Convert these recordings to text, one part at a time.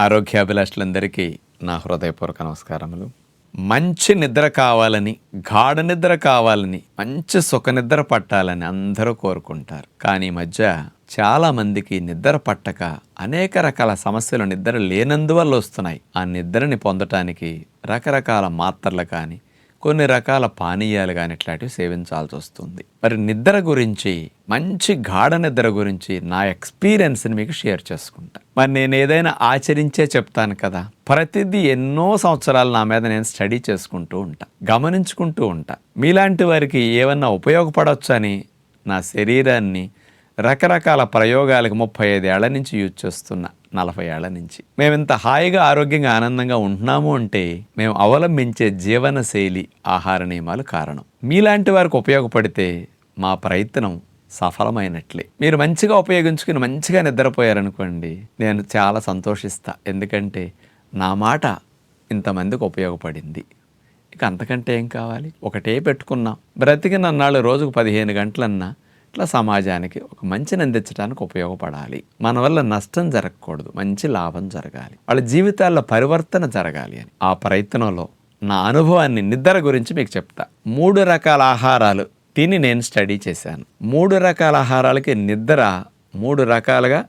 ఆరోగ్యాభిలాషులందరికీ నా హృదయపూర్వక నమస్కారములు. మంచి నిద్ర కావాలని గాఢ నిద్ర కావాలని మంచి సుఖ నిద్ర పట్టాలని అందరూ కోరుకుంటారు. కానీ మధ్య చాలామందికి నిద్ర పట్టక అనేక రకాల సమస్యలు నిద్ర లేనందువల్ల వస్తున్నాయి. ఆ నిద్రని పొందటానికి రకరకాల మాత్రలు కానీ కొన్ని రకాల పానీయాలు కానీ ఇట్లాంటివి సేవించాల్సి వస్తుంది. మరి నిద్ర గురించి మంచి గాఢ నిద్ర గురించి నా ఎక్స్పీరియన్స్ని మీకు షేర్ చేసుకుంటా. మరి నేను ఏదైనా ఆచరించే చెప్తాను కదా ప్రతిదీ ఎన్నో సంవత్సరాలు నా మీద నేను స్టడీ చేసుకుంటూ ఉంటా గమనించుకుంటూ ఉంటా. మీలాంటి వారికి ఏమన్నా ఉపయోగపడవచ్చు అని నా శరీరాన్ని రకరకాల ప్రయోగాలకు ముప్పై ఐదు ఏళ్ళ నుంచి యూజ్ చేస్తున్నా. నలభై ఏళ్ళ నుంచి. మేము ఇంత హాయిగా ఆరోగ్యంగా ఆనందంగా ఉంటున్నాము అంటే మేము అవలంబించే జీవన శైలి ఆహార నియమాలు కారణం. మీలాంటి వారికి ఉపయోగపడితే మా ప్రయత్నం సఫలమైనట్లే. మీరు మంచిగా ఉపయోగించుకుని మంచిగా నిద్రపోయారనుకోండి నేను చాలా సంతోషిస్తా. ఎందుకంటే నా మాట ఇంతమందికి ఉపయోగపడింది. ఇక అంతకంటే ఏం కావాలి? ఒకటే పెట్టుకున్నాం. బ్రతికినన్నాళ్ళు రోజుకు పదిహేను గంటలన్నా ఇట్లా సమాజానికి ఒక మంచిని అందించడానికి ఉపయోగపడాలి. మన వల్ల నష్టం జరగకూడదు మంచి లాభం జరగాలి. వాళ్ళ జీవితాల్లో పరివర్తన జరగాలి అని. ఆ ప్రయత్నంలో నా అనుభవాన్ని నిద్ర గురించి మీకు చెప్తా. మూడు రకాల ఆహారాలు తిని నేను స్టడీ చేశాను. మూడు రకాల ఆహారాలకి నిద్ర మూడు రకాలుగా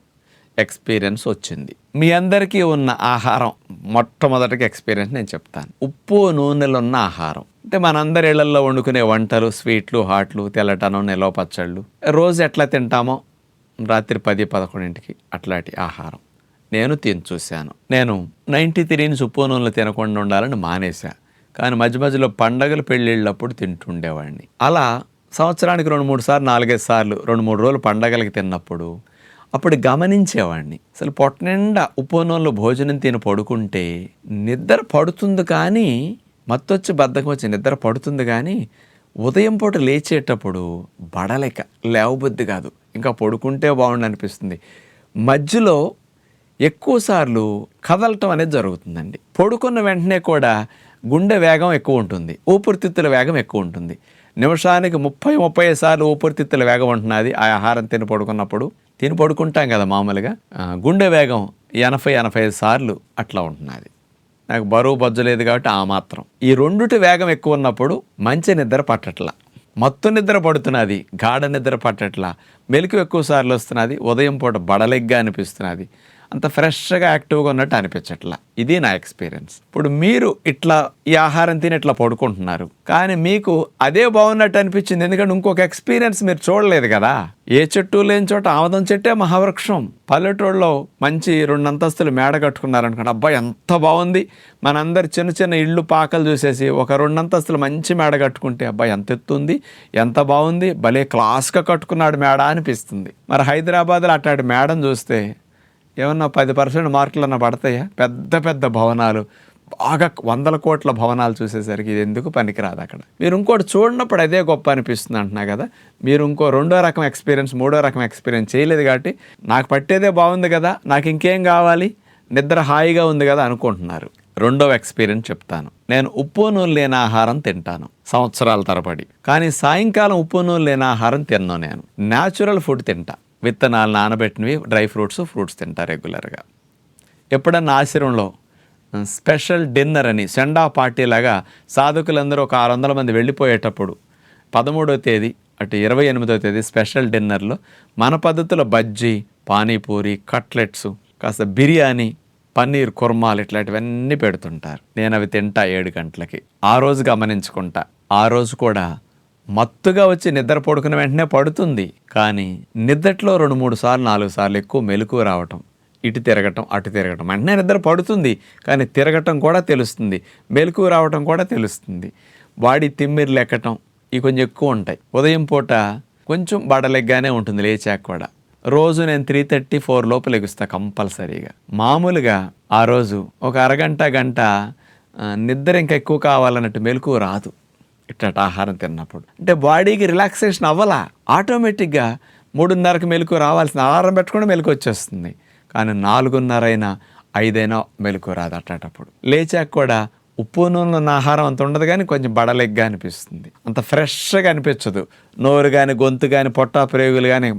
ఎక్స్పీరియన్స్ వచ్చింది. మీ అందరికీ ఉన్న ఆహారం మొట్టమొదటికి ఎక్స్పీరియన్స్ నేను చెప్తాను. ఉప్పు నూనెలు ఉన్న ఆహారం. అంటే మనందరి ఇళ్ళలో వండుకునే వంటలు స్వీట్లు హాట్లు తెల్లటనం నిలవ పచ్చళ్ళు. రోజు ఎట్లా తింటామో రాత్రి పది పదకొండింటికి అట్లాంటి ఆహారం. నేను తిని చూశాను. నేను నైంటీ త్రీని ఉప్పు నూనెలు తినకుండా ఉండాలని మానేశా. కానీ మధ్య మధ్యలో పండగలు పెళ్ళిళ్ళప్పుడు తింటుండేవాడిని. అలా సంవత్సరానికి రెండు మూడు సార్లు నాలుగైదు సార్లు రెండు మూడు రోజులు పండగలకి తిన్నప్పుడు అప్పుడు గమనించేవాడిని అసలు పొట్ట నిండా భోజనం తిని పడుకుంటే నిద్ర పడుతుంది కానీ మత్తొచ్చి బద్ధకం వచ్చి నిద్ర పడుతుంది కానీ ఉదయం పూట లేచేటప్పుడు బడలేక లేవబుద్ధి కాదు. ఇంకా పడుకుంటే బాగుండు అనిపిస్తుంది. మధ్యలో ఎక్కువసార్లు కదలటం అనేది జరుగుతుందండి. పడుకున్న వెంటనే కూడా గుండె వేగం ఎక్కువ ఉంటుంది. ఊపిరితిత్తుల వేగం ఎక్కువ ఉంటుంది. నిమిషానికి ముప్పై ముప్పై సార్లు ఊపిరితిత్తుల వేగం ఉంటున్నది. ఆ ఆహారం తిని పడుకున్నప్పుడు తిని పడుకుంటాం కదా మామూలుగా. గుండె వేగం ఎనభై ఎనభై ఐదు సార్లు అట్లా ఉంటున్నది. నాకు బరువు బజ్జలేదు కాబట్టి ఆ మాత్రం. ఈ రెండుటి వేగం ఎక్కువ ఉన్నప్పుడు మంచి నిద్ర పట్టట్లా. మత్తు నిద్ర పడుతున్నది గాఢ నిద్ర పట్టట్లా. మెలకు ఎక్కువ సార్లు వస్తున్నది ఉదయం పూట బడలెగ్గా అనిపిస్తున్నది. అంత ఫ్రెష్గా యాక్టివ్గా ఉన్నట్టు అనిపించట్లా. ఇది నా ఎక్స్పీరియన్స్. ఇప్పుడు మీరు ఇట్లా ఈ ఆహారం తిని ఇట్లా పడుకుంటున్నారు. కానీ మీకు అదే బాగున్నట్టు అనిపించింది. ఎందుకంటే ఇంకొక ఎక్స్పీరియన్స్ మీరు చూడలేదు కదా. ఏ చెట్టు లేని చోట ఆమదం చెట్టే మహావృక్షం. పల్లెటూళ్ళలో మంచి రెండు అంతస్తులు మేడ కట్టుకున్నారనుకోండి అబ్బాయి ఎంత బాగుంది. మనందరు చిన్న చిన్న ఇళ్ళు పాకలు చూసేసి ఒక రెండు అంతస్తులు మంచి మేడ కట్టుకుంటే అబ్బాయి ఎంత ఎత్తుంది ఎంత బాగుంది. భలే క్లాస్గా కట్టుకున్నాడు మేడ అనిపిస్తుంది. మరి హైదరాబాద్లో అట్లాంటి మేడం చూస్తే ఏమన్నా పది పర్సెంట్ మార్కులన్నా పడతాయా? పెద్ద పెద్ద భవనాలు. బాగా వందల కోట్ల భవనాలు చూసేసరికి ఇది ఎందుకు పనికిరాదు అక్కడ? మీరు ఇంకోటి చూడనప్పుడు అదే గొప్ప అనిపిస్తుంది అంటున్నా కదా. మీరు ఇంకో రెండో రకం ఎక్స్పీరియన్స్ మూడో రకం ఎక్స్పీరియన్స్ చేయలేదు కాబట్టి నాకు పట్టేదే బాగుంది కదా నాకు ఇంకేం కావాలి? నిద్ర హాయిగా ఉంది కదా అనుకుంటున్నారు. రెండవ ఎక్స్పీరియన్స్ చెప్తాను. నేను ఉప్పు నూనె లేని ఆహారం తింటాను సంవత్సరాల తరబడి. కానీ సాయంకాలం ఉప్పు నూనె లేని ఆహారం తిన్నాను నేను. న్యాచురల్ ఫుడ్ తింటా. విత్తనాలు నానబెట్టినవి డ్రై ఫ్రూట్స్ ఫ్రూట్స్ తింటా రెగ్యులర్గా. ఎప్పుడన్నా ఆశ్రమంలో స్పెషల్ డిన్నర్ అని సెండా పార్టీ లాగా సాధకులందరూ ఒక ఆరు వందల మంది వెళ్ళిపోయేటప్పుడు పదమూడవ తేదీ అటు ఇరవై ఎనిమిదవ తేదీ స్పెషల్ డిన్నర్లో మన పద్ధతిలో బజ్జీ పానీపూరి కట్లెట్స్ కాస్త బిర్యానీ పన్నీర్ కుర్మాలు ఇట్లాంటివన్నీ పెడుతుంటారు. నేను అవి తింటా ఏడు గంటలకి. ఆ రోజు గమనించుకుంటా. ఆ రోజు కూడా మత్తుగా వచ్చి నిద్ర పడుకున్న వెంటనే పడుతుంది. కానీ నిద్రట్లో రెండు మూడు సార్లు నాలుగు సార్లు ఎక్కువ మెలకు రావటం ఇటు తిరగటం అటు తిరగటం. వెంటనే నిద్ర పడుతుంది కానీ తిరగటం కూడా తెలుస్తుంది. మెలకు రావటం కూడా తెలుస్తుంది. వాడి తిమ్మిరి లెక్కటం ఇవి కొంచెం ఎక్కువ ఉంటాయి. ఉదయం పూట కొంచెం బడలెగ్గానే ఉంటుంది లేచాక కూడా. రోజు నేను త్రీ థర్టీ ఫోర్ లోపు లెగుస్తా కంపల్సరీగా. మామూలుగా ఆ రోజు ఒక అరగంట గంట నిద్ర ఇంకా ఎక్కువ కావాలన్నట్టు మెలకు రాదు. ఇట్లాంటి ఆహారం తిన్నప్పుడు. అంటే బాడీకి రిలాక్సేషన్ అవ్వలా? ఆటోమేటిక్గా మూడున్నరకు మెలకు రావాల్సిన ఆహారం పెట్టుకుంటే మెలకు వచ్చేస్తుంది. కానీ నాలుగున్నర అయినా ఐదైనా మెలకు రాదు అట్లాటప్పుడు. లేచాక కూడా ఉప్పు నూనె ఉన్న ఆహారం అంత ఉండదు కానీ కొంచెం బడలెగ్గా అనిపిస్తుంది. అంత ఫ్రెష్గా అనిపించదు. నోరు కానీ గొంతు కానీ పొట్టా ప్రేగులు కానీ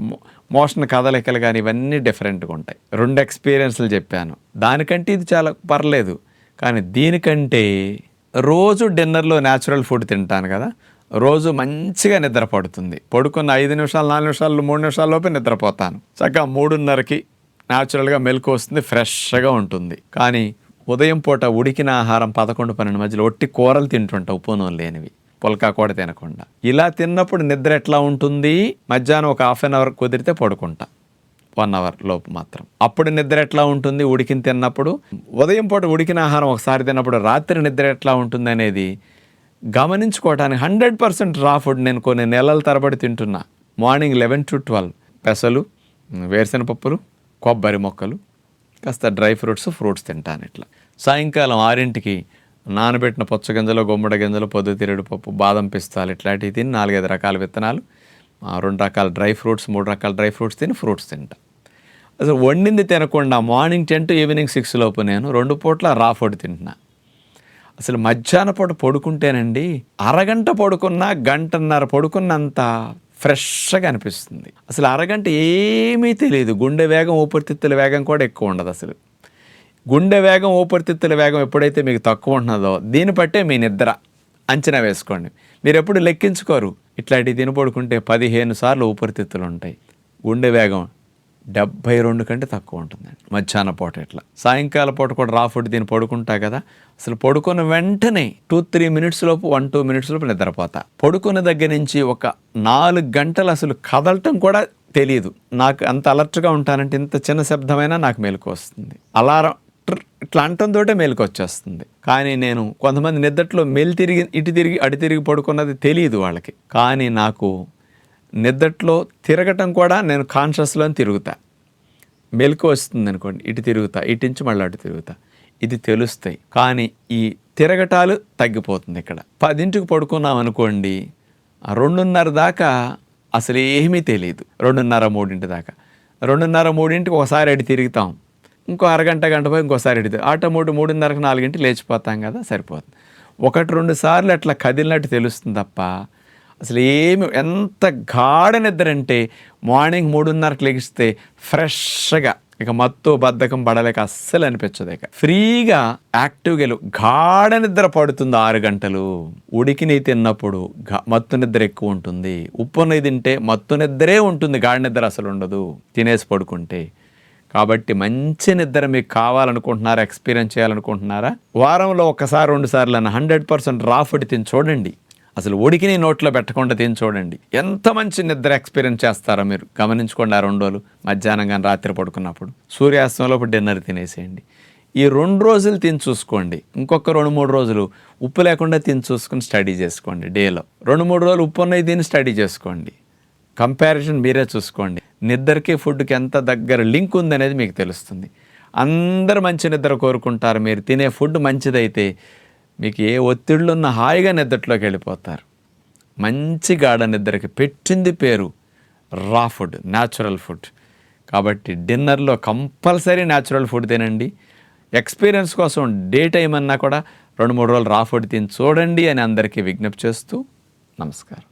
మోషన్ కదలికలు కానీ ఇవన్నీ డిఫరెంట్గా ఉంటాయి. రెండు ఎక్స్పీరియన్స్లు చెప్పాను. దానికంటే ఇది చాలా పర్లేదు. కానీ దీనికంటే రోజు డిన్నర్లో న్యాచురల్ ఫుడ్ తింటాను కదా రోజు మంచిగా నిద్ర పడుతుంది పడుకున్న ఐదు నిమిషాలు నాలుగు నిమిషాలు మూడు నిమిషాల లోపే నిద్రపోతాను. చక్కగా మూడున్నరకి న్యాచురల్గా మెలకు వస్తుంది ఫ్రెష్గా ఉంటుంది. కానీ ఉదయం పూట ఉడికిన ఆహారం పదకొండు పన్నెండు మధ్యలో ఒట్టి కూరలు తింటుంటా ఉప్పు నూనె లేనివి. పుల్కా కూడా తినకుండా. ఇలా తిన్నప్పుడు నిద్ర ఎట్లా ఉంటుంది? మధ్యాహ్నం ఒక హాఫ్ అన్ అవర్ కుదిరితే పడుకుంటా. వన్ అవర్ లోపు మాత్రం. అప్పుడు నిద్ర ఎట్లా ఉంటుంది? ఉడికిన తిన్నప్పుడు? ఉదయం పూట ఉడికిన ఆహారం ఒకసారి తిన్నప్పుడు రాత్రి నిద్ర ఎట్లా ఉంటుంది అనేది గమనించుకోవటానికి హండ్రెడ్ పర్సెంట్ రా ఫుడ్ నేను కొన్ని నెలల తరబడి తింటున్నా. మార్నింగ్ లెవెన్ టు ట్వెల్వ్ పెసలు వేరుశెనగపప్పులు కొబ్బరి మొక్కలు కాస్త డ్రై ఫ్రూట్స్ ఫ్రూట్స్ తింటాను ఇట్లా. సాయంకాలం ఆరింటికి నానబెట్టిన పుచ్చగింజలు గుమ్మడి గింజలు పొద్దుతిరుడు పప్పు బాదం పిస్తాలు ఇట్లాంటివి తిని నాలుగైదు రకాల విత్తనాలు రెండు రకాల డ్రై ఫ్రూట్స్ మూడు రకాల డ్రై ఫ్రూట్స్ తిని ఫ్రూట్స్ తింటా. అసలు వండింది తినకుండా morning ten to evening six లోపు నేను రెండు పూట్ల రా ఫుడ్ తింటున్నా. అసలు మధ్యాహ్న పూట పడుకుంటేనండి అరగంట పడుకున్నా గంటన్నర పడుకున్నంత ఫ్రెష్గా అనిపిస్తుంది. అసలు అరగంట ఏమీ తెలియదు గుండె వేగం ఊపిరితిత్తుల వేగం కూడా ఎక్కువ ఉండదు అసలు. గుండె వేగం ఊపిరితిత్తుల వేగం ఎప్పుడైతే మీకు తక్కువ ఉంటున్నదో దీన్ని బట్టే మీ నిద్ర అంచనా వేసుకోండి. మీరు ఎప్పుడు లెక్కించుకోరు. ఇట్లాంటివి తిని పడుకుంటే పదిహేను సార్లు ఊపిరితిత్తులు ఉంటాయి గుండె వేగం డెబ్బై రెండు కంటే తక్కువ ఉంటుందండి మధ్యాహ్న పూట ఇట్లా సాయంకాల పూట కూడా రా ఫుడ్ దీన్ని పడుకుంటా కదా. అసలు పడుకున్న వెంటనే టూ త్రీ మినిట్స్ లోపు వన్ టూ మినిట్స్ లోపు నిద్రపోతా. పడుకున్న దగ్గర నుంచి ఒక నాలుగు గంటలు అసలు కదలటం కూడా తెలియదు నాకు అంత అలర్ట్గా ఉంటానంటే ఇంత చిన్న శబ్దమైనా నాకు మేలుకు వస్తుంది అలారం ఇట్లా అంటంతో మేలుకు వచ్చేస్తుంది కానీ నేను కొంతమంది నిద్దట్లో మెల్ తిరిగి ఇటు తిరిగి అటు తిరిగి పడుకున్నది తెలియదు వాళ్ళకి. కానీ నాకు నిద్దట్లో తిరగటం కూడా నేను కాన్షియస్లో తిరుగుతా. మెలకు వస్తుంది అనుకోండి ఇటు తిరుగుతా ఇటు నుంచి మళ్ళీ అటు తిరుగుతా. ఇది తెలుస్తాయి. కానీ ఈ తిరగటాలు తగ్గిపోతుంది ఇక్కడ. పదింటికి పడుకున్నాం అనుకోండి రెండున్నర దాకా అసలు ఏమీ తెలియదు రెండున్నర మూడింటి దాకా. రెండున్నర మూడింటికి ఒకసారి అటు తిరుగుతాం. ఇంకో అరగంట గంట పోయి ఇంకోసారి ఎడితే ఆటో మూడు మూడున్నరకు గంటలు లేచిపోతాం కదా సరిపోతుంది. ఒకటి రెండు సార్లు అట్లా కదిలినట్టు తెలుస్తుంది తప్ప అసలు ఏమి ఎంత గాఢ నిద్ర అంటే మార్నింగ్ మూడున్నరకు లెగిస్తే ఫ్రెష్గా ఇక మత్తు బద్ధకం పడలేక అస్సలు అనిపించదు ఇక. ఫ్రీగా యాక్టివ్గా గాఢ నిద్ర పడుతుంది ఆరు గంటలు. ఉడికి నెయ్యి తిన్నప్పుడు మత్తు నిద్ర ఎక్కువ ఉంటుంది. ఉప్పు నెయ్యి తింటే మత్తు నిద్రే ఉంటుంది గాఢ నిద్ర అసలు ఉండదు. తినేసి పడుకుంటే. కాబట్టి మంచి నిద్ర మీకు కావాలనుకుంటున్నారా ఎక్స్పీరియన్స్ చేయాలనుకుంటున్నారా? వారంలో ఒకసారి రెండు సార్లు అని హండ్రెడ్ పర్సెంట్ రాఫుడ్ తిని చూడండి. అసలు ఉడికిని నోట్లో పెట్టకుండా తిని చూడండి. ఎంత మంచి నిద్ర ఎక్స్పీరియన్స్ చేస్తారో మీరు గమనించుకోండి ఆ రెండు రోజులు. మధ్యాహ్నం కానీ రాత్రి పడుకున్నప్పుడు. సూర్యాస్తమంలోపు డిన్నర్ తినేసేయండి. ఈ రెండు రోజులు తిని చూసుకోండి. ఇంకొక రెండు మూడు రోజులు ఉప్పు లేకుండా తిని చూసుకుని స్టడీ చేసుకోండి డేలో. రెండు మూడు రోజులు ఉప్పు ఉన్నది తిని స్టడీ చేసుకోండి. కంపారిజన్ మీరే చూసుకోండి. నిద్రకి ఫుడ్కి ఎంత దగ్గర లింక్ ఉందనేది మీకు తెలుస్తుంది. అందరు మంచి నిద్ర కోరుకుంటారు. మీరు తినే ఫుడ్ మంచిదైతే మీకు ఏ ఒత్తిళ్ళు ఉన్న హాయిగా నిద్రలోకి వెళ్ళిపోతారు. మంచి గాఢ నిద్రకి పెట్టింది పేరు రా ఫుడ్ న్యాచురల్ ఫుడ్. కాబట్టి డిన్నర్లో కంపల్సరీ న్యాచురల్ ఫుడ్ తినండి. ఎక్స్పీరియన్స్ కోసం డే టైం అన్నా కూడా రెండు మూడు రోజులు రా ఫుడ్ తిని చూడండి అని అందరికీ విజ్ఞప్తి చేస్తూ నమస్కారం.